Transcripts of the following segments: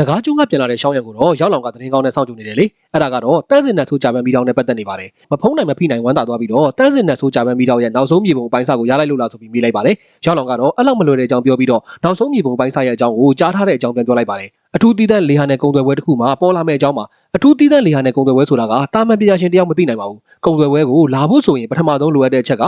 ငကားကျွန်းကပြန်လာတဲ့ရှောင်းရံကိုတော့ရောက်လောင်ကသတင်းကောင်းနဲ့စောင့်ကြည့်နေတယ်လေအဲ့ဒါကတော့တန်းစင်နဲ့ဆိုးကြပန်းပြီးတောင်းနဲ့ပတ်သက်နေပါတယ်မဖုံးနိုင်မဖိနိုင်ဝမ်းသာသွားပြီးတော့တန်းစင်နဲ့ဆိုးကြပန်းပြီးတောင်းရဲ့နောက်ဆုံးမြေပုံအပိုင်းစာကိုရလိုက်လို့လားဆိုပြီးမေးလိုက်ပါတယ်ရောက်လောင်ကတော့အဲ့လောက်မလွယ်တဲ့အကြောင်းပြောပြီးတော့နောက်ဆုံးမြေပုံအပိုင်းစာရဲ့အကြောင်းကိုကြားထားတဲ့အကြောင်းပြန်ပြောလိုက်ပါတယ်အထူးတည်တဲ့လေဟာနဲ့ကုံသွယ်ပွဲတစ်ခုမှာပေါ်လာမယ့်အကြောင်းမှာအထူးတည်တဲ့လေဟာနဲ့ကုံသွယ်ပွဲဆိုတာကတာမန်ပညာရှင်တယောက်မသိနိုင်ပါဘူးကုံသွယ်ပွဲကိုလာဖို့ဆိုရင်ပထမဆုံးလိုအပ်တဲ့အချက်က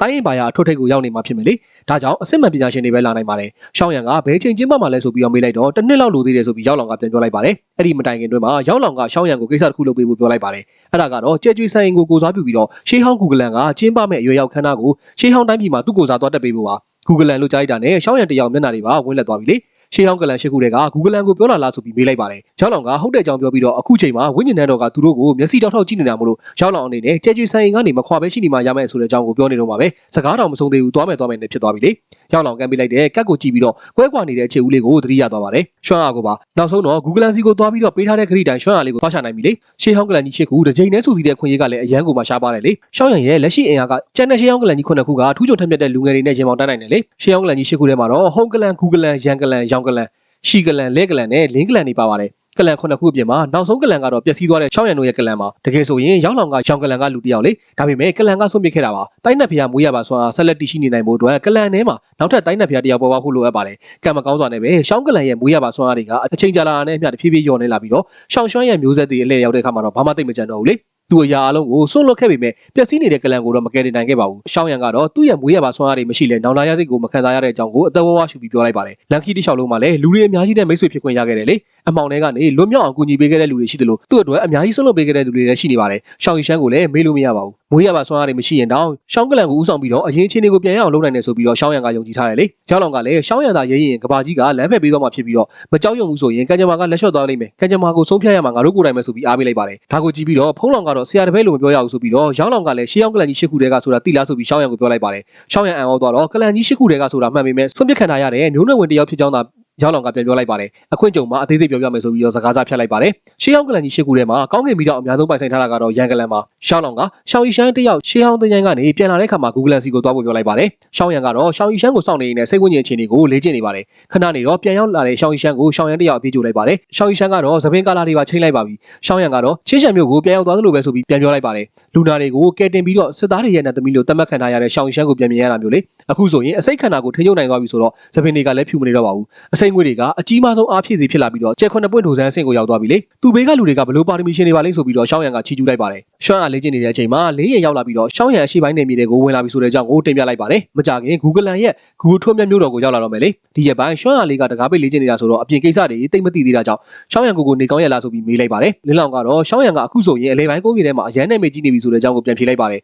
တိုင်းရင်ပါရအထွတ်ထိပ်ကိုရောက်နေမှာဖြစ်မယ်လေဒါကြောင့်အစစ်မှန်ပညာရှင်တွေပဲလာနိုင်ပါတယ်ရှောင်းရံကဘယ်ချိန်ကျင်းပမှလဲဆိုပြီးတော့မေးလိုက်တော့တစ်နှစ်လောက်လိုသေးတယ်ဆိုပြီးရောက်လောင်ကပြန်ပြောလိုက်ပါတယ်အဲ့ဒီမတိုင်ခင်တွင်မှာရောက်လောင်ကရှောင်းရံကိုကိစ္စတစ်ခုလုပ်ပေးဖို့ပြောလိုက်ပါတယ်အဲ့ဒါကတော့ကြဲကျွေးဆိုင်ကိုကိုစားပြုပြီးတော့ရှေးဟောင်းဂူဂလန်ကကျင်းပမဲ့အရွယ်ရောက်ခန်းသားကိုရှေးဟောင်းတိုင်းပြည်မှာသူ့ကိုစားသွားတက်ပေးဖို့ပါဂူဂလန်လို့ကြားလိုက်တာနဲ့ရှောင်းရံတယောက်မျက်နှာတွေပါဝင်လက်သွားပြီလေ ရှေးဟောင်းကလန်ရှိခုတွေကဂူဂလန်ကိုပြောလာလားဆိုပြီးမေးလိုက်ပါတယ်ရောက်လောင်ကဟုတ်တဲ့အကြောင်းပြောပြီးတော့အခုချိန်မှာဝင်းကျင်နန်းတော်ကသူတို့ကိုမျက်စိတောက်ထောက်ကြည့်နေတာမို့လို့ရောက်လောင်အနေနဲ့ကြဲကျွေးဆိုင်ကနေမခွာပဲရှိနေမှရမယ်ဆိုတဲ့အကြောင်းကိုပြောနေတော့မှာပဲစကားတော်မဆုံးသေးဘူးသွားမယ်သွားမယ်နဲ့ဖြစ်သွားပြီလေရောက်လောင်ကန်ပေးလိုက်တဲ့ကတ်ကိုကြည့်ပြီးတော့ကွဲကွာနေတဲ့အခြေဦးလေးကိုသတိရသွားပါတယ်ရွှမ်းအားကိုပါနောက်ဆုံးတော့ Google Lens ကိုသွားပြီးတော့ပေးထားတဲ့ခရီးတိုင်းရွှမ်းအားလေးကိုသွားချနိုင်ပြီလေရှေးဟောင်းကလန်ကြီးရှစ်ခုတစ်ချိန်နဲ့စုစည်းတဲ့ခွင့်ရေးကလည်းအရန်ကိုမှရှားပါတယ်လေရှောင်းရံရဲ့လက်ရှိအင်အားကကျန်တဲ့ရှေးဟောင်းကလန်ကြီးခုနှစ်ခုကထူးချွန်ထက်မြက်တဲ့လူငယ်တွေနဲ့ရင်ပေါင်တန်းနိုင်တယ်လေရှေးဟောင်းကလန်ကြီးရှစ်ခုထဲမှာတော့ Home ကလန် Google ကလန်ရန်ကလန်ရောင်ကလန်ရှီကလန်လဲကလန်နဲ့လင်းကလန်တွေပါပါတယ်ကလန်ခုနှစ်ခုအပြင်မှာနောက်ဆုံးကလန်ကတော့ပျက်စီးသွားတဲ့ချောင်းရံတို့ရဲ့ကလန်ပါတကယ်ဆိုရင်ရောက်လောင်ကရောင်ကလန်ကလူတစ်ယောက်လေဒါပေမဲ့ကလန်ကဆုံးပစ်ခဲ့တာပါတိုင်းနဲ့ဖျားမွေးရပါဆိုတော့ဆက်လက်တည်ရှိနေနိုင်ဖို့အတွက်ကလန်ထဲမှာနောက်ထပ်တိုင်းနဲ့ဖျားတစ်ယောက်ပေါ်ပေါက်ဖို့လိုအပ်ပါတယ်ကံမကောင်းစွာနဲ့ပဲရှောင်းကလန်ရဲ့မွေးရပါဆွမ်းအားတွေကအချိန်ကြာလာတဲ့မျှတဖြည်းဖြည်းညော်နေလာပြီးတော့ရှောင်းရွှမ်းရဲ့မျိုးဆက်တွေအလဲရောက်တဲ့အခါမှာတော့ဘာမှသိမကြံတော့ဘူးလေ သူအရာအလုံးကိုစွန့်လွတ်ခဲ့ပေမဲ့ပျက်စီးနေတဲ့ကလန်ကိုတော့မကယ်တင်နိုင်ခဲ့ပါဘူး။ရှောင်းရံကတော့သူ့ရဲ့မွေးရပါဆွမ်းအားတွေမရှိလဲနောင်လာရစိတ်ကိုမခံစားရတဲ့အကြောင်းကိုအသက်ဝဝရှုပြီးပြောလိုက်ပါတယ်။လန်ခီတိလျှောက်လုံးမှာလည်းလူတွေအများကြီးနဲ့မိတ်ဆွေဖြစ်ခွင့်ရခဲ့တယ်လေ။အမောင်တွေကနေလွတ်မြောက်အောင်ကူညီပေးခဲ့တဲ့လူတွေရှိတယ်လို့သူ့အတွက်အများကြီးဆွန့်လွတ်ပေးခဲ့တဲ့လူတွေလည်းရှိနေပါတယ်။ရှောင်းရီရှမ်းကိုလည်းမေးလို့မရပါဘူး။ မွေးရပါဆွမ်းအားတွေမရှိရင်တောင်ရှောင်းကလန်ကိုဥဆောင်ပြီးတော့အရင်ချင်းတွေကိုပြန်ရအောင်လုပ်နိုင်တယ်ဆိုပြီးတော့ရှောင်းရံကယုံကြည်ထားတယ်လေ။ရှောင်းလောင်ကလည်းရှောင်းရံသာရေးရင်ကဘာကြီးကလမ်းဖက်ပေးသွားမှဖြစ်ပြီးတော့မကြောက်ရွံ့ဘူးဆိုရင်ကံကြမ္မာကလက်လျှော့သွားလိမ့်မယ်။ကံကြမ္မာကိုဆုံးဖြတ်ရမှာငါတို့ကိုယ်တိုင်ပဲဆိုပြီးအားပေးလိုက်ပါတယ်။ဒါကိုကြည့်ပြီးတော့ဖုံးလောင်ကတော့ဆရာတပည့်လိုမပြောရဘူးဆိုပြီးတော့ရောင်းလောင်ကလည်းရှေးရောင်းကလန်ကြီးရှစ်ခုတည်းကဆိုတာတိလားဆိုပြီးရှောင်းရံကိုပြောလိုက်ပါတယ်။ရှောင်းရံအံ့ဩသွားတော့ကလန်ကြီးရှစ်ခုတည်းကဆိုတာမှန်ပေမဲ့ဆွန့်ပစ်ခံထားရတဲ့မျိုးနွယ်ဝင်တယောက်ဖြစ်ကြောင်းသာ ရောက်လောင်ကပြန်ပြောလိုက်ပါတယ်အခွင့်ကြုံမှာအသေးစိတ်ပြောပြမယ်ဆိုပြီးတော့စကားစားဖြတ်လိုက်ပါတယ်ရှေးဟောင်းကလန်ကြီးရှစ်ခုထဲမှာကောင်းကင်မီတော့အများဆုံးပိုင်ဆိုင်ထားတာကတော့ရန်ကလန်ပါရှောင်းလောင်ကရှောင်းရီရှမ်းတယောက်ရှေးဟောင်းတင်ချိုင်းကနေပြန်လာတဲ့ခါမှာ Google Lens ကိုသွားဖို့ပြောလိုက်ပါတယ်ရှောင်းရန်ကတော့ရှောင်းရီရှမ်းကိုစောင့်နေနေတဲ့စိတ်ဝိညာဉ်အခြေအနေကိုလေ့ကျင့်နေပါတယ်ခဏနေတော့ပြန်ရောက်လာတဲ့ရှောင်းရီရှမ်းကိုရှောင်းရန်တယောက်အပြေးကြိုလိုက်ပါတယ်ရှောင်းရီရှမ်းကတော့သပင်းကာလာတွေပါချိန်လိုက်ပါပြီရှောင်းရန်ကတော့ချင်းရှံမျိုးကိုပြန်ရောက်သွားသလိုပဲဆိုပြီးပြန်ပြောလိုက်ပါတယ်လူနာတွေကိုကဲတင်ပြီးတော့စစ်သားတွေရဲ့နဲ့သမီးလို့တတ်မှတ်ခံထားရတဲ့ရှောင်းရီရှမ်းကိုပြန်မြင်ရတာမျိုးလေအခုဆိုရင်အစိတ်ခန္ဓာကိုထိန်းချုပ်နိုင်သွားပြီဆိုတော့သပင်းတွေကလည်းဖြူမနေတော့ပါဘူးအစိတ်ငွေတွေကအကြီးမားဆုံးအားဖြည့်စီဖြစ်လာပြီးတော့ကျဲခွန်းပွင့်ဒိုဆန်းအဆင့်ကိုရောက်သွားပြီလေသူဘေးကလူတွေကဘလို့ပါရမီရှင်တွေပါလိမ့်ဆိုပြီးတော့ရှောင်းရံကချီကျူးလိုက်ပါတယ်ရှောင်းရံလေ့ကျင့်နေတဲ့အချိန်မှာလင်းရရောက်လာပြီးတော့ရှောင်းရံအရှိပိုင်းနေမြေတွေကိုဝင်လာပြီဆိုတဲ့အကြောင်းကိုတင်ပြလိုက်ပါတယ်မကြခင် Google ရဲ့ Google ထွန်းမြတ်မျိုးတော်ကိုရောက်လာတော့မယ်လေဒီရက်ပိုင်းရှောင်းရံလေးကတကားပိတ်လေ့ကျင့်နေတာဆိုတော့အပြင်ကိစ္စတွေတိတ်မသိသေးတာကြောင့်ရှောင်းရံကိုကိုနေကောင်းရလားဆိုပြီးမေးလိုက်ပါတယ်လင်းလောင်ကတော့ရှောင်းရံကအခုဆိုရင်အလဲပိုင်းကုန်းမြေထဲမှာအရန်နဲ့မေကြီးနေပြီဆိုတဲ့အကြောင်းကိုပြန်ဖြေလိုက်ပါတယ်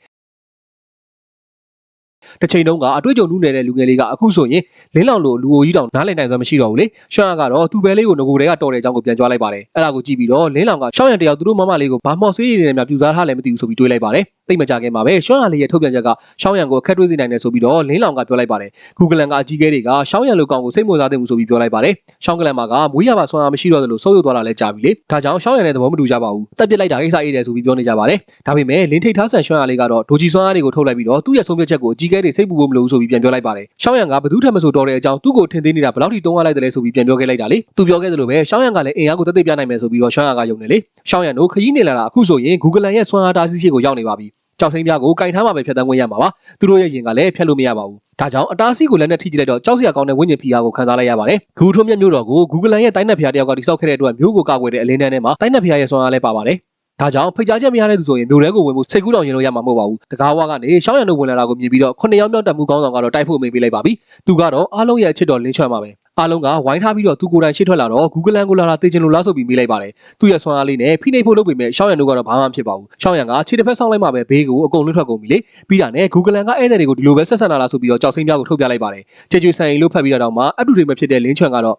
တစ်ချိန်တုန်းကအတွေ့အကြုံနုနယ်တဲ့လူငယ်လေးကအခုဆိုရင်လင်းလောင်လိုလူအိုကြီးတောင်နားလည်နိုင်စွမ်းမရှိတော့ဘူးလေရှောင်းရကတော့သူ့ဘဲလေးကိုငကိုတွေကတော်တဲ့အကြောင်းကိုပြန်ကြွားလိုက်ပါတယ်အဲ့ဒါကိုကြည့်ပြီးတော့လင်းလောင်ကရှောင်းရတယောက်သူတို့မမလေးကိုဘာမော့ဆေးရည်တွေနဲ့ပြူစားထားလဲမသိဘူးဆိုပြီးတွေးလိုက်ပါတယ်တိတ်မကြခင်မှာပဲရှောင်းရလေးရဲ့ထုတ်ပြန်ချက်ကရှောင်းရံကိုအခက်တွေးစေနိုင်တယ်ဆိုပြီးတော့လင်းလောင်ကပြောလိုက်ပါတယ် Google ကအကြီးကဲတွေကရှောင်းရံလိုကောင်ကိုစိတ်ဝင်စားတဲ့မှုဆိုပြီးပြောလိုက်ပါတယ်ရှောင်းကလန်မှာကမွေးရပါဆွမ်းအားမရှိတော့သလိုစိုးရုပ်သွားတာလဲကြားပြီလေဒါကြောင့်ရှောင်းရံနဲ့သဘောမတူကြပါဘူးတက်ပစ်လိုက်တာကိစ္စအေးတယ်ဆိုပြီးပြောနေကြပါတယ်ဒါပေမဲ့လင်းထိတ်ထားဆန်ရှောင်းရလေးကတော့ဒိုဂျီဆွမ်းအားတွေကိုထုတ်လိုက်ပြီးတော့သူ့ရဲ့ဆုံးဖြတ်ချက်ကိုအကြီးကဲတွေစိတ်ပူဖို့မလိုဘူးဆိုပြီးပြန်ပြောလိုက်ပါတယ်ရှောင်းရံကဘသူထက်မဆိုတော်တဲ့အကြောင်းသူ့ကိုထင်သေးနေတာဘယ်လောက်ထိတုံးရလိုက်တယ်လဲဆိုပြီးပြန်ပြောခဲ့လိုက်တာလေသူပြောခဲ့သလိုပဲရှောင်းရံကလည်းအင်အားကိုတက်သိပြနိုင်မယ်ဆိုပြီးတော့ရှောင်းရံကယုံနေလေရှောင်းရံတို့ခရီးနေလာတာအခုဆိုရင် Google ရဲ့ဆွမ်းအားတားဆီးရှိကိုရောက်နေပါပြီကြောက်စိမ်းပြားကိုကင်ထားမှပဲဖြတ်တန်းခွင့်ရမှာပါသူတို့ရဲ့ရင်ကလည်းဖြတ်လို့မရပါဘူးဒါကြောင့်အတားဆီးကိုလည်းနဲ့ထိကြည့်လိုက်တော့ကြောက်စရာကောင်းတဲ့ဝိညာဉ်ဖိအားကိုခံစားလိုက်ရပါတယ်ဂူထုံးမြတ်မျိုးတော်ကို Google ရဲ့တိုင်းနယ်ဖျားတယောက်ကတိစောက်ခဲ့တဲ့အတွက်မျိုးကိုကာကွယ်တဲ့အလင်းတန်းထဲမှာတိုင်းနယ်ဖျားရဲ့ဆွမ်းအားလည်းပါပါတယ် ဒါကြောင့်ဖိတ်ကြားချက်မရတဲ့သူဆိုရင်မျိုးထဲကိုဝင်ဖို့စိတ်ကူးတောင်ရင်လို့ရမှာမဟုတ်ပါဘူးတကားဝါကနေရှောင်းရံတို့ဝင်လာတာကိုမြင်ပြီးတော့ခုနှစ်ယောက်မြောက်တက်မှုကောင်းဆောင်ကတော့တိုက်ဖို့အမိန့်ပေးလိုက်ပါပြီသူကတော့အားလုံးရဲ့အချစ်တော်လင်းချွမ်းပါပဲအားလုံးကဝိုင်းထားပြီးတော့သူကိုယ်တိုင်ရှေ့ထွက်လာတော့ Google ကိုလာတာသိချင်လို့လားဆိုပြီးမေးလိုက်ပါတယ်သူရဲ့ဆွမ်းအားလေးနဲ့ဖိနှိပ်ဖို့လုပ်ပေမဲ့ရှောင်းရံတို့ကတော့ဘာမှမဖြစ်ပါဘူးရှောင်းရံကခြေတစ်ဖက်ဆောင်းလိုက်မှပဲဘေးကိုအကုန်လွတ်ထွက်ကုန်ပြီလေပြီးတာနဲ့ Google ကဧည့်သည်တွေကိုဒီလိုပဲဆက်ဆံလာလားဆိုပြီးတော့ကြောက်စိမ့်ပြားကိုထုတ်ပြလိုက်ပါတယ်ချေချွေဆိုင်လို့ဖတ်ပြီးတော့မှအပ်တူတွေမဖြစ်တဲ့လင်းချွမ်းကတော့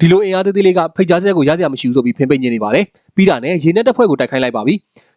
ဒီလိုအင်အားသေးသေးလေးကဖိတ်ကြားချက်ကိုရစရာမရှိဘူးဆိုပြီးဖင်ပိတ်ညင်နေပါတယ်ပြီးတာနဲ့ရေနက်တစ်ဖွဲ့ကိုတိုက်ခိုင်းလိုက်ပါပြီ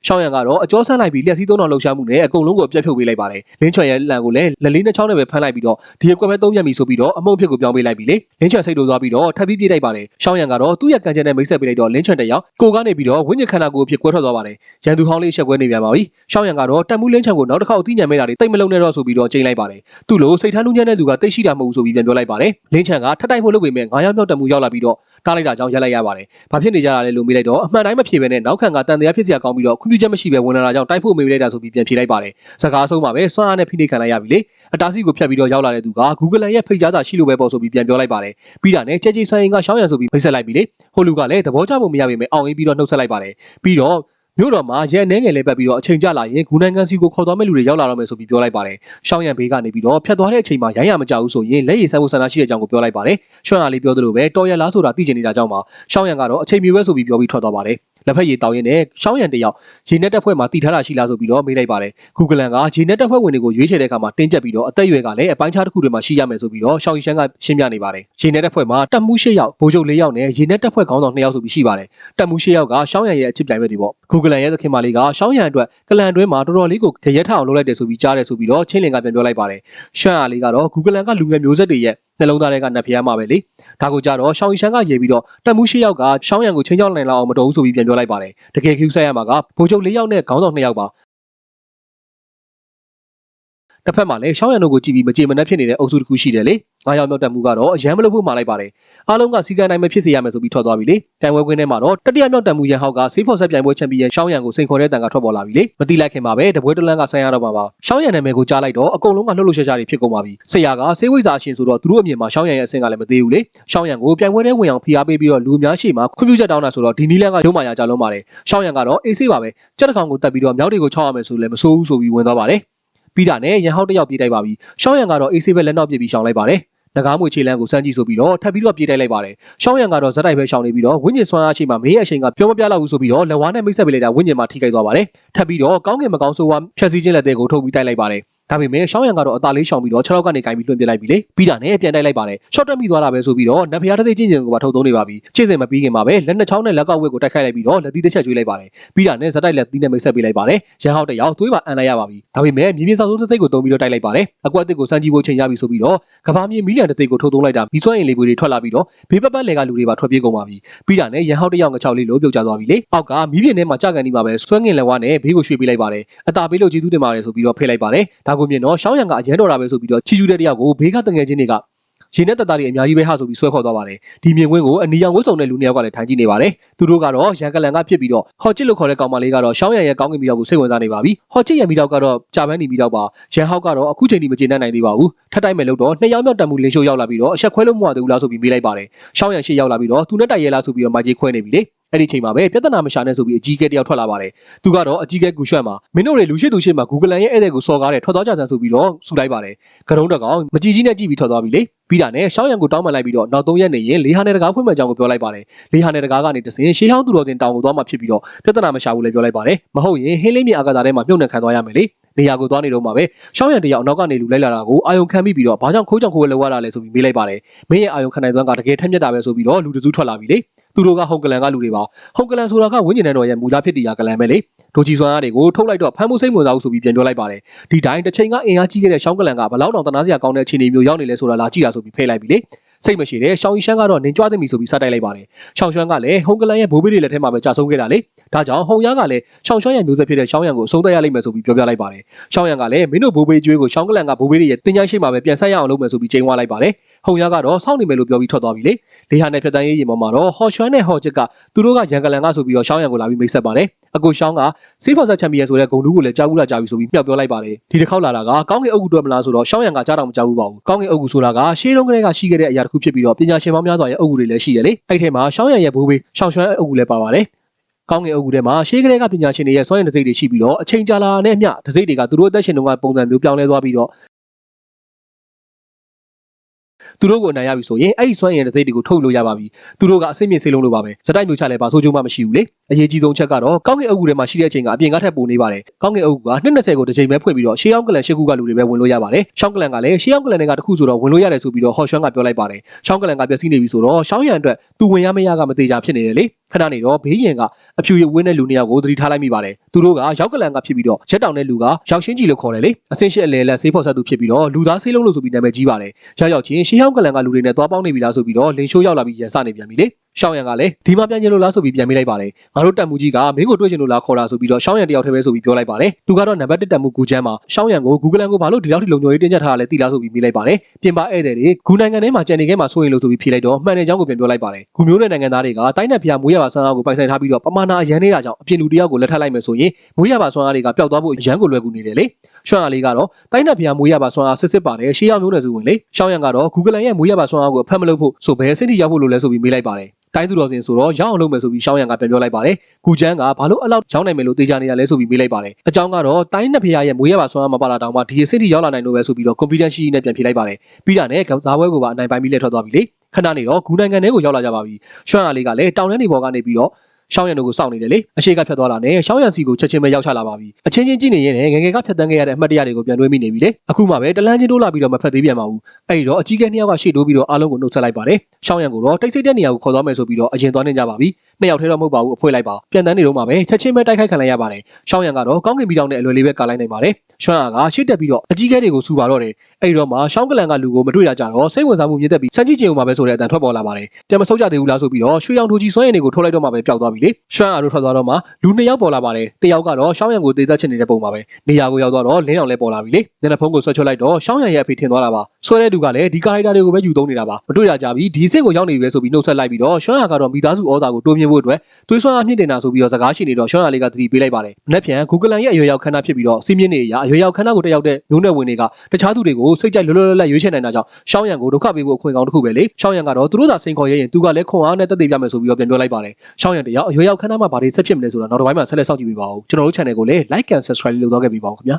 ရှောင်းရံကတော့အကျောဆန်းလိုက်ပြီးလက်စီးသုံးတော်လှုပ်ရှားမှုနဲ့အကုန်လုံးကိုပြတ်ဖြုတ်ပေးလိုက်ပါတယ်လင်းချွန်ရဲ့လန်ကိုလည်းလက်လေးနှစ်ချောင်းနဲ့ပဲဖမ်းလိုက်ပြီးတော့ဒီအကွက်ပဲသုံးရက်ပြီဆိုပြီးတော့အမုံဖြစ်ကိုပြောင်းပေးလိုက်ပြီလေလင်းချွန်စိတ်တို့သွားပြီးတော့ထပ်ပြီးပြေးလိုက်ပါတယ်ရှောင်းရံကတော့သူ့ရဲ့ကန်ချန်နဲ့မိတ်ဆက်ပေးလိုက်တော့လင်းချွန်တယောက်ကိုကနေပြီးတော့ဝိညာဉ်ခန္ဓာကိုယ်ဖြစ်ကွဲထွက်သွားပါတယ်ရန်သူဟောင်းလေးရှက်ကွဲနေပြန်ပါပြီရှောင်းရံကတော့တက်မှုလင်းချွန်ကိုနောက်တစ်ခေါက်အသိဉာဏ်မဲ့တာတွေတိတ်မလုံးနဲ့တော့ဆိုပြီးတော့ချိန်လိုက်ပါတယ်သူ့လိုစိတ်ထားလူညံ့တဲ့သူကတိတ်ရှိတာမဟုတ်ဘူးဆိုပြီးပြန်ပြောလိုက်ပါတယ်လင်းချွန်ကထပ်တိုက်ဖို့လုပ်ပေမဲ့ငါးယောက်မြောက်တက်မှုရောက်လာပြီးတော့တားလိုက်တာကြောင့်ရက်လိုက်ရပါတယ်ဘာဖြစ်နေကြတာလဲလို့မေးလိုက်တော့အမှန်တိုင်းမဖြေဘဲနဲ့နောက်ခံကတန်တရားဖြစ်စရာကောင်းပြီးတော့ခွင့်ပြုချက်မရှိဘဲဝင်လာတာကြောင့်တိုက်ဖို့မေးလိုက်တာဆိုပြီးပြန်ဖြေလိုက်ပါတယ်စကားဆုံးမှာပဲစွမ်းအားနဲ့ဖိနှိပ်ခံလိုက်ရပြီလေအတားစီကိုဖြတ်ပြီးတော့ရောက်လာတဲ့သူက Google ရဲ့ဖိတ်ကြားစာရှိလို့ပဲပေါ့ဆိုပြီးပြန်ပြောလိုက်ပါတယ်ပြီးတာနဲ့ကြက်ကြီးဆိုင်ရင်ကရှောင်းရံဆိုပြီးဖိတ်ဆက်လိုက်ပြီလေဟိုလူကလည်းသဘောကျဖို့မရပေမဲ့အောင်ရင်ပြီးတော့နှုတ်ဆက်လိုက်ပါတယ်ပြီးတော့ မြို့တော်မှာရဲနှဲငယ်လေးပတ်ပြီးတော့အချိန်ကျလာရင်ဂူနိုင်ငံစီကိုခေါ်သွားမဲ့လူတွေရောက်လာတော့မယ်ဆိုပြီးပြောလိုက်ပါတယ်။ရှောင်းရံဘေးကနေပြီးတော့ဖြတ်သွားတဲ့အချိန်မှာရိုင်းရမကြဘူးဆိုရင်လက်ရည်ဆန်းဖို့ဆန္ဒရှိတဲ့အကြောင်းကိုပြောလိုက်ပါတယ်။ရှောင်းရလေးပြောသလိုပဲတော်ရလားဆိုတာသိချင်နေတာကြောင့်ပါရှောင်းရံကတော့အချိန်မီပဲဆိုပြီးပြောပြီးထွက်သွားပါတယ်။ လက်ဖက်ရည်တောင်းရင်လည်းရှောင်းရံတယောက်ရေနက်တက်ဖွဲ့မှာတည်ထားတာရှိလားဆိုပြီးတော့မေးလိုက်ပါတယ်။ Google ကရေနက်တက်ဖွဲ့ဝင်တွေကိုရွေးချယ်တဲ့အခါမှာတင်းကျပ်ပြီးတော့အသက်အရွယ်ကလည်းအပိုင်းခြားတစ်ခုတွေမှာရှိရမယ်ဆိုပြီးတော့ရှောင်းရီရှန်ကရှင်းပြနေပါတယ်။ရေနက်တက်ဖွဲ့မှာတက်မှု၈ယောက်ဗိုလ်ချုပ်၄ယောက်နဲ့ရေနက်တက်ဖွဲ့ခေါင်းဆောင်၂ယောက်ဆိုပြီးရှိပါတယ်။တက်မှု၈ယောက်ကရှောင်းရံရဲ့အချစ်ပြိုင်ဘက်တွေပေါ့။ Google ရဲ့သခင်မလေးကရှောင်းရံအတွက်ကလန်တွင်းမှာတော်တော်လေးကိုကြရက်ထအောင်လုပ်လိုက်တယ်ဆိုပြီးကြားတယ်ဆိုပြီးတော့ချင်းလင်ကပြန်ပြောလိုက်ပါတယ်။ရှမ်းအားလေးကတော့ Google ကလူငယ်မျိုးဆက်တွေရဲ့နှလုံးသားတွေကနတ်ဖျားမှာပဲလေဒါကိုကြတော့ရှောင်းရီရှန်ကရေးပြီးတော့တက်မှု၈ယောက်ကရှောင်းရံကိုချင်းချောင်းနိုင်လောက်အောင်မတော်ဘူးဆိုပြီးပြန်ပြောလိုက်ပါတယ်တကယ် Q ဆက်ရမှာကဗိုလ်ချုပ်၄ယောက်နဲ့ခေါင်းဆောင်၂ယောက်ပါ တစ်ဖက်မှာလည်းရှောင်းရံတို့ကိုကြည့်ပြီးမကြေမနက်ဖြစ်နေတဲ့အုပ်စုတစ်ခုရှိတယ်လေငါးယောက်မြောက်တက်မှုကတော့အရန်မလို့ဖို့မှာလိုက်ပါတယ်အားလုံးကစီကံတိုင်းပဲဖြစ်စေရမယ်ဆိုပြီးထွက်သွားပြီလေပြိုင်ပွဲခွင်းထဲမှာတော့တတိယမြောက်တက်မှုရန်ဟောက်ကဆေးဖော်ဆက်ပြိုင်ပွဲချန်ပီယံရှောင်းရံကိုစိန်ခေါ်တဲ့တန်ကထွက်ပေါ်လာပြီလေမတိလိုက်ခင်မှာပဲတပွဲတလန်းကဆန်းရတော့မှာပါရှောင်းရံနာမည်ကိုကြားလိုက်တော့အကုန်လုံးကလှုပ်လှုပ်ရှားရှားတွေဖြစ်ကုန်ပါပြီဆရာကဆေးဝိဇ္ဇာအရှင်ဆိုတော့သူတို့အမြင်မှာရှောင်းရံရဲ့အဆင့်ကလည်းမသေးဘူးလေရှောင်းရံကိုပြိုင်ပွဲထဲဝင်အောင်ဖိအားပေးပြီးတော့လူအများရှိမှခွင့်ပြုချက်တောင်းတာဆိုတော့ဒီနီလန်ကရုံးမာရကြလုံးပါတယ်ရှောင်းရံကတော့အေးဆေးပါပဲကြက်တကောင်ကိုတက်ပြီးတော့မြောက်တွေကိုချောက်ရမယ်ဆိုလည်းမစိုးဘူးဆိုပြီးဝင်သွားပါတယ် ပြီးတာနဲ့ရန်ဟောက်တစ်ယောက်ပြေးတိုက်ပါပြီရှောင်းရံကတော့အေးဆေးပဲလက်နောက်ပြေးပြီးရှောင်းလိုက်ပါတယ်နဂါးမွေခြေလန်းကိုစမ်းကြည့်ဆိုပြီးတော့ထပ်ပြီးတော့ပြေးတိုက်လိုက်ပါတယ်။ရှောင်းရံကတော့ဇက်တိုက်ပဲရှောင်းနေပြီးတော့ဝင်းကျင်ဆွမ်းအားရှိမှမေးရဲ့အချိန်ကပြောမပြလောက်ဘူးဆိုပြီးတော့လက်ဝါးနဲ့မိတ်ဆက်ပေးလိုက်တာဝင်းကျင်မှာထိခိုက်သွားပါတယ်။ထပ်ပြီးတော့ကောင်းကင်မကောင်းဆိုးဝါဖြက်စီးခြင်းလက်သေးကိုထုတ်ပြီးတိုက်လိုက်ပါတယ်။ ဒါပေမဲ့ရှောင်းရံကတော့အသာလေးရှောင်းပြီးတော့6လောက်ကနေကင်ပြီးလွှင့်ပြလိုက်ပြီလေပြီးတာနဲ့ပြန်တိုက်လိုက်ပါတယ်ရှော့တက်မိသွားတာပဲဆိုပြီးတော့နတ်ဖျားတစ်သိချင်းချင်းကိုပါထုတ်သုံးနေပါပြီခြေစင်မပြီးခင်မှာပဲလက်နှစ်ချောင်းနဲ့လက်ကောက်ဝက်ကိုတိုက်ခိုက်လိုက်ပြီးတော့လက်သီးတစ်ချက်ကျွေးလိုက်ပါတယ်ပြီးတာနဲ့ဇက်တိုက်လက်သီးနဲ့မိတ်ဆက်ပေးလိုက်ပါတယ်ရန်ဟောက်တယောက်သွေးပါအန်လိုက်ရပါပြီဒါပေမဲ့မြေပြင်ဆောက်စိုးတစ်သိကိုတုံးပြီးတော့တိုက်လိုက်ပါတယ်အကွက်တစ်ကိုစမ်းကြည့်ဖို့ချိန်ရပြီဆိုပြီးတော့ကဘာမြေမီလန်တစ်သိကိုထုတ်သုံးလိုက်တာမီးစွမ်းရင်လေးပွေတွေထွက်လာပြီးတော့ဘေးပတ်ပတ်လယ်ကလူတွေပါထွက်ပြေးကုန်ပါပြီပြီးတာနဲ့ရန်ဟောက်တယောက်ငချောက်လေးလိုပြုတ်ကျသွားပြီလေအောက်ကမီးပြင်ထဲမှာကြာကန်ဒီမှာပဲဆွဲငင်လက်ဝါးနဲ့ဘေးကိုရွှေ့ပေးလိုက်ပါတယ်အတာပေးလို့ကျေးဇူးတင်ပါတယ်ဆိုပြီးတော့ဖိတ်လိုက်ပါတယ်ဒါကိုမြင်တော့ရှောင်းရံကအရန်တော်တာပဲဆိုပြီးတော့ချီကျူးတဲ့တယောက်ကိုဘေးကတငယ်ချင်းတွေကရှင်နဲ့တသားတွေအများကြီးပဲဟာဆိုပြီးဆွဲခေါ်သွားပါတယ်ဒီမြင်ကွင်းကိုအနီရောင်ဝတ်စုံတဲ့လူနှစ်ယောက်ကလည်းထိုင်ကြည့်နေပါတယ်သူတို့ကတော့ရန်ကလန်ကဖြစ်ပြီးတော့ဟော်ချစ်လို့ခေါ်တဲ့ကောင်မလေးကတော့ရှောင်းရံရဲ့ကောင်းကင်မီတော့ကိုစိတ်ဝင်စားနေပါပြီဟော်ချစ်ရဲ့မီတော့ကတော့ကြာပန်းနေမီတော့ပါရန်ဟောက်ကတော့အခုချိန်ထိမကျေနပ်နိုင်သေးပါဘူးထပ်တိုက်မဲ့လို့တော့နှစ်ယောက်မြောက်တက်မှုလင်းရှိုးရောက်လာပြီးတော့အဆက်ခွဲလို့မရသေးဘူးလားဆိုပြီးမေးလိုက်ပါတယ်ရှောင်းရံရှေ့ရောက်လာပြီးတော့သူနဲ့တိုက်ရဲလားဆိုပြီးတော့မာကြီးခွဲနေပြီလေ အဲ့ဒီချိန်မှာပဲပြဿနာမရှာနဲ့ဆိုပြီးအကြီးကဲတယောက်ထွက်လာပါတယ်သူကတော့အကြီးကဲကူရွှတ်မှာမင်းတို့တွေလူရှိသူရှိမှာ Google ရဲ့အဲ့တဲ့ကိုစော်ကားတယ်ထွက်သွားကြစမ်းဆိုပြီးတော့ဆူလိုက်ပါတယ်ကရုံးတကောင်မကြည်ကြီးနဲ့ကြည့်ပြီးထွက်သွားပြီလေပြီးတာနဲ့ရှောင်းရံကိုတောင်းပန်လိုက်ပြီးတော့နောက်၃ရက်နေရင်လေးဟာနဲ့တကားဖွင့်မှန်ကြောင်းကိုပြောလိုက်ပါတယ်လေးဟာနဲ့တကားကနေတစင်ရှေးဟောင်းသူတော်စင်တောင်ကိုသွားမှဖြစ်ပြီးတော့ပြဿနာမရှာဘူးလည်းပြောလိုက်ပါတယ်မဟုတ်ရင်ဟင်းလေးမြေအာကာသထဲမှာမြုပ်နှံခံသွားရမယ်လေ နေရာကိုသွားနေတော့မှပဲရှောင်းရံတယောက်အနောက်ကနေလူလိုက်လာတာကိုအာယုံခံပြီးပြီးတော့ဘာကြောင့်ခိုးကြောင်ခိုးဝဲလောက်ရတာလဲဆိုပြီးမေးလိုက်ပါတယ်မင်းရဲ့အာယုံခံနိုင်သွမ်းကတကယ်ထက်မြက်တာပဲဆိုပြီးတော့လူတစုထွက်လာပြီလေသူတို့ကဟုန်ကလန်ကလူတွေပါဟုန်ကလန်ဆိုတာကဝင်းကျင်တဲ့တော်ရဲ့မူသားဖြစ်တရားကလန်ပဲလေဒိုချီစွမ်းအားတွေကိုထုတ်လိုက်တော့ဖမ်းမှုစိတ်ဝင်စားဘူးဆိုပြီးပြန်ပြောလိုက်ပါတယ်ဒီတိုင်းတစ်ချိန်ကအင်အားကြီးခဲ့တဲ့ရှောင်းကလန်ကဘလောက်တောင်တနာစရာကောင်းတဲ့အခြေအနေမျိုးရောက်နေလဲဆိုတာလာကြည့်တာဆိုပြီးဖိတ်လိုက်ပြီလေ စိတ်မရှိတဲ့ရှောင်းရီရှမ်းကတော့နင်ကြွသိပြီဆိုပြီးစတိုက်လိုက်ပါတယ်ရှောင်းရွှမ်းကလည်းဟုန်ကလန်ရဲ့ဘိုးဘေးတွေလက်ထဲမှာပဲကြာဆုံးခဲ့တာလေဒါကြောင့်ဟုန်ရကလည်းရှောင်းရွှမ်းရဲ့မျိုးဆက်ဖြစ်တဲ့ရှောင်းရံကိုအဆုံးသတ်ရလိမ့်မယ်ဆိုပြီးပြောပြလိုက်ပါတယ်ရှောင်းရံကလည်းမင်းတို့ဘိုးဘေးကျွေးကိုရှောင်းကလန်ကဘိုးဘေးတွေရဲ့တင်ချိုင်းရှိမှာပဲပြန်ဆက်ရအောင်လုပ်မယ်ဆိုပြီးချိန်ဝါလိုက်ပါတယ်ဟုန်ရကတော့စောင့်နေမယ်လို့ပြောပြီးထွက်သွားပြီလေလေဟာနဲ့ဖြတ်တန်းရေးရင်ပေါ်မှာတော့ဟော်ရွှမ်းနဲ့ဟော်ချစ်ကသူတို့ကရန်ကလန်ကဆိုပြီးတော့ရှောင်းရံကိုလာပြီးမိတ်ဆက်ပါတယ်အကိုရှောင်းကစီးဖော်ဆက်ချန်ပီယံဆိုတဲ့ဂုံတူးကိုလည်းကြားဘူးလာကြားပြီဆိုပြီးမြောက်ပြောလိုက်ပါတယ်ဒီတစ်ခေါက်လာတာကကောင်းကင်အုပ်ကူတွေ့မလားဆိုတော့ရှောင်းရံကကြားတော့မကြားဘူးပါဘူးကောင်းကင်အုပ်ကူဆိုတာကရှေးတုန်းကတည်းကရှိခဲ့တဲ့အရာတစ်ခုဖြစ်ပြီးတော့ပညာရှင်ပေါင်းများစွာရဲ့အုပ်ကူတွေလည်းရှိတယ်လေအဲ့ထဲမှာရှောင်းရံရဲ့ဘိုးဘေးရှောင်းရွှမ်းအုပ်ကူလည်းပါပါတယ်ကောင်းကင်အုပ်ကူထဲမှာရှေးကလေးကပညာရှင်တွေရဲ့စွမ်းရည်တစိမ့်တွေရှိပြီးတော့အချိန်ကြာလာတဲ့မျှတစိမ့်တွေကသူတို့အသက်ရှင်တုန်းကပုံစံမျိုးပြောင်းလဲသွားပြီးတော့ သူတို့ကိုအနိုင်ရပြီဆိုရင်အဲ့ဒီစွမ်းရည်တဲ့စိတ်တွေကိုထုတ်လို့ရပါပြီသူတို့ကအစိမ့်မြင့်စေလုံးလို့ပါပဲဇတိုက်မျိုးချလဲပါဆိုးကျိုးမှမရှိဘူးလေအရေးကြီးဆုံးချက်ကတော့ကောင်းကင်အုပ်ကူထဲမှာရှိတဲ့အချိန်ကအပြင်ကထက်ပိုနေပါတယ်ကောင်းကင်အုပ်ကူက220ကိုတစ်ချိန်ပဲဖွင့်ပြီးတော့ရှေးအောင်ကလန်ရှစ်ခုကလူတွေပဲဝင်လို့ရပါတယ်ရှောင်းကလန်ကလည်းရှေးအောင်ကလန်တွေကတစ်ခုဆိုတော့ဝင်လို့ရတယ်ဆိုပြီးတော့ဟော်ရှွမ်းကပြောလိုက်ပါတယ်ရှောင်းကလန်ကပြည့်စည်နေပြီဆိုတော့ရှောင်းရံအတွက်သူဝင်ရမရကမသေးကြဖြစ်နေတယ်လေ ခဏနေတော့ဘေးရင်ကအဖြူရဝင်းတဲ့လူနှစ်ယောက်ကိုသတိထားလိုက်မိပါတယ်သူတို့ကရောက်ကလန်ကဖြစ်ပြီးတော့ရက်တောင်တဲ့လူကရောက်ရှင်းကြီးလို့ခေါ်တယ်လေအစင်းရှိအလဲလက်ဆေးဖော်ဆက်သူဖြစ်ပြီးတော့လူသားဆေးလုံးလို့ဆိုပြီးနာမည်ကြီးပါတယ်ရောက်ရောက်ချင်းရှေးဟောင်းကလန်ကလူတွေနဲ့သွားပေါင်းနေပြီလားဆိုပြီးတော့လင်ရှိုးရောက်လာပြီးရန်စနေပြန်ပြီလေ ရှောင်းရံကလည်းဒီမှာပြန်ကျင်လို့လားဆိုပြီးပြန်မေးလိုက်ပါတယ်ငါတို့တက်မှုကြီးကမင်းကိုတွေ့ချင်လို့လားခေါ်တာဆိုပြီးတော့ရှောင်းရံတယောက်တည်းပဲဆိုပြီးပြောလိုက်ပါတယ်သူကတော့နံပါတ်1တက်မှုကူချမ်းမှာရှောင်းရံကို Google ကိုဘာလို့ဒီလောက်ထိလုံခြုံရေးတင်းကျပ်ထားရလဲသိလားဆိုပြီးမေးလိုက်ပါတယ်ပြင်ပဧည့်သည်တွေဂူနိုင်ငံထဲမှာကြံနေခဲ့မှာဆိုရင်လို့ဆိုပြီးဖြေလိုက်တော့မှန်တဲ့အကြောင်းကိုပြန်ပြောလိုက်ပါတယ်ဂူမျိုးတဲ့နိုင်ငံသားတွေကတိုင်းနဲ့ဖျားမွေးရပါဆန်းအားကိုပိုင်ဆိုင်ထားပြီးတော့ပမာဏအရန်နေတာကြောင့်အပြင်လူတယောက်ကိုလက်ထပ်လိုက်မယ်ဆိုရင်မွေးရပါဆွမ်းအားတွေကပျောက်သွားဖို့အရန်ကိုလွယ်ကူနေတယ်လေရှောင်းရလေးကတော့တိုင်းနဲ့ဖျားမွေးရပါဆွမ်းအားစစ်စစ်ပါတယ်ရှေးရောက်မျိုးနယ်စုဝင်လေရှောင်းရံကတော့ Google ရဲ့မွေးရပါဆွမ်းအားကိုအဖက်မလုပ်ဖို့ဆိုဘယ်စင်တီရောက်ဖို့လို့လဲဆိုပြီးမေးလိုက်ပါတယ် တိုင်းသူတော်စင်ဆိုတော့ရောင်းအောင်လုပ်မယ်ဆိုပြီးရှောင်းရံကပြန်ပြောလိုက်ပါတယ်။ဂူချမ်းကဘာလို့အလောက်ရောင်းနိုင်မယ်လို့သိကြနေရလဲဆိုပြီးမေးလိုက်ပါတယ်။အကြောင်းကတော့တိုင်းနှစ်ဖရာရဲ့မွေးရပါဆွမ်းမပါလာတောင်မှဒီစစ်တီရောက်လာနိုင်လို့ပဲဆိုပြီးတော့ confidence ရှိနဲ့ပြန်ဖြေလိုက်ပါတယ်။ပြီးတာနဲ့ကစားပွဲကိုပါအနိုင်ပိုင်းပြီးလက်ထွက်သွားပြီလေ။ခဏနေတော့ဂူနိုင်ငံထဲကိုရောက်လာကြပါပြီ။ရွှမ်းအားလေးကလည်းတောင်ထဲနေပေါ်ကနေပြီးတော့ ရှောင်းရံတို့ကိုစောင့်နေတယ်လေအရှိကဖြတ်သွားတာနဲ့ရှောင်းရံစီကိုချက်ချင်းပဲရောက်ချလာပါပြီအချင်းချင်းကြည့်နေရင်လည်းငယ်ငယ်ကဖြတ်တန်းခဲ့ရတဲ့အမှတ်တရတွေကိုပြန်တွေးမိနေပြီလေအခုမှပဲတလန်းချင်းတိုးလာပြီးတော့မဖက်သေးပြန်ပါဘူးအဲ့ဒီတော့အကြီးကဲနှစ်ယောက်ကရှေ့တိုးပြီးတော့အားလုံးကိုနှုတ်ဆက်လိုက်ပါတယ်ရှောင်းရံကိုတော့တိတ်ဆိတ်တဲ့နေရာကိုခေါ်သွားမယ်ဆိုပြီးတော့အရင်သွားနေကြပါပြီနှစ်ယောက်ထဲတော့မဟုတ်ပါဘူးအဖွဲလိုက်ပါပြန်တန်းနေတော့မှပဲချက်ချင်းပဲတိုက်ခိုက်ခံလိုက်ရပါတယ်ရှောင်းရံကတော့ကောင်းကင်ပြီးတောင်နဲ့အလွယ်လေးပဲကာလိုက်နိုင်ပါတယ်ရှောင်းရံကရှေ့တက်ပြီးတော့အကြီးကဲတွေကိုစူပါတော့တယ်အဲ့ဒီတော့မှရှောင်းကလန်ကလူကိုမတွေ့တာကြတော့စိတ်ဝင်စားမှုမြင့်တက်ပြီးစမ်းကြည့်ချင်ဦးမှာပဲဆိုတဲ့အတန်ထွက်ပေါ်လာပါတယ်ပြန်မဆုတ်ကြသေးဘူးလားဆိုပြီးတော့ရွှေရောင်ထိုကြီးစွမ်းရည်တွေကိုထုတ်လိုက်တော့မှပဲပျောက်သွားပြီလေရှောင်းရံတို့ထွက်သွားတော့မှလူနှစ်ယောက်ပေါ်လာပါတယ်တယောက်ကတော့ရှောင်းရံကိုတေးသက်ချင်နေတဲ့ပုံပါပဲနေရာကိုရောက်သွားတော့လင်းအောင်လဲပေါ်လာပြီလေညနေဖုန်းကိုဆွဲချွတ်လိုက်တော့ရှောင်းရံရဲ့အဖေထင်သွားတာပါဆွဲတဲ့သူကလည်းဒီကာရိုက်တာတွေကိုပဲယူသုံးနေတာပါမတွေ့တာကြပြီဒီအဆင့်ကိုရောက်နေပြီပဲဆိုပြီးနှုတ်ဆက်လိုက်ပြီးတော့ရှောင်းရံကတော့မိသားစုဩဇာကိုတိုးမြင့်ဖို့အတွက်သွေးစွမ်းအားမြင့်တင်တာဆိုပြီးတော့စကားရှိနေတော့ရှောင်းရံလေးကသတိပေးလိုက်ပါတယ်မနေ့ပြန် Google ရဲ့အရွယ်ရောက်ခဏဖြစ်ပြီးတော့စီးမြင့်နေရအရွယ်ရောက်ခဏကိုတက်ရောက်တဲ့မျိုးနယ်ဝင်တွေကတခြားသူတွေကိုစိတ်ကြိုက်လွတ်လွတ်လပ်လပ်ရွေးချယ်နိုင်တာကြောင့်ရှောင်းရံကိုဒုက္ခပေးဖို့အခွင့်ကောင်းတစ်ခုပဲလေရှောင်းရံကတော့သူတို့သာစိန်ခေါ်ရရင်သူကလည်းခွန်အားနဲ့တက်သေးပြမယ်ဆိုပြီးတော့ပြန်ပြောလိုက်ပါတယ်ရှောင်းရံတယောက်အရွယ်ရောက်ခဏမှဘာတွေဆက်ဖြစ်မလဲဆိုတာနောက်တစ်ပိုင်းမှာဆက်လက်စောင့်ကြည့်ပေးပါဦးကျွန်တော်တို့ channel ကိုလည်း like and subscribe လုပ်တော့ခဲ့ပေးပါဦးခင်ဗျာ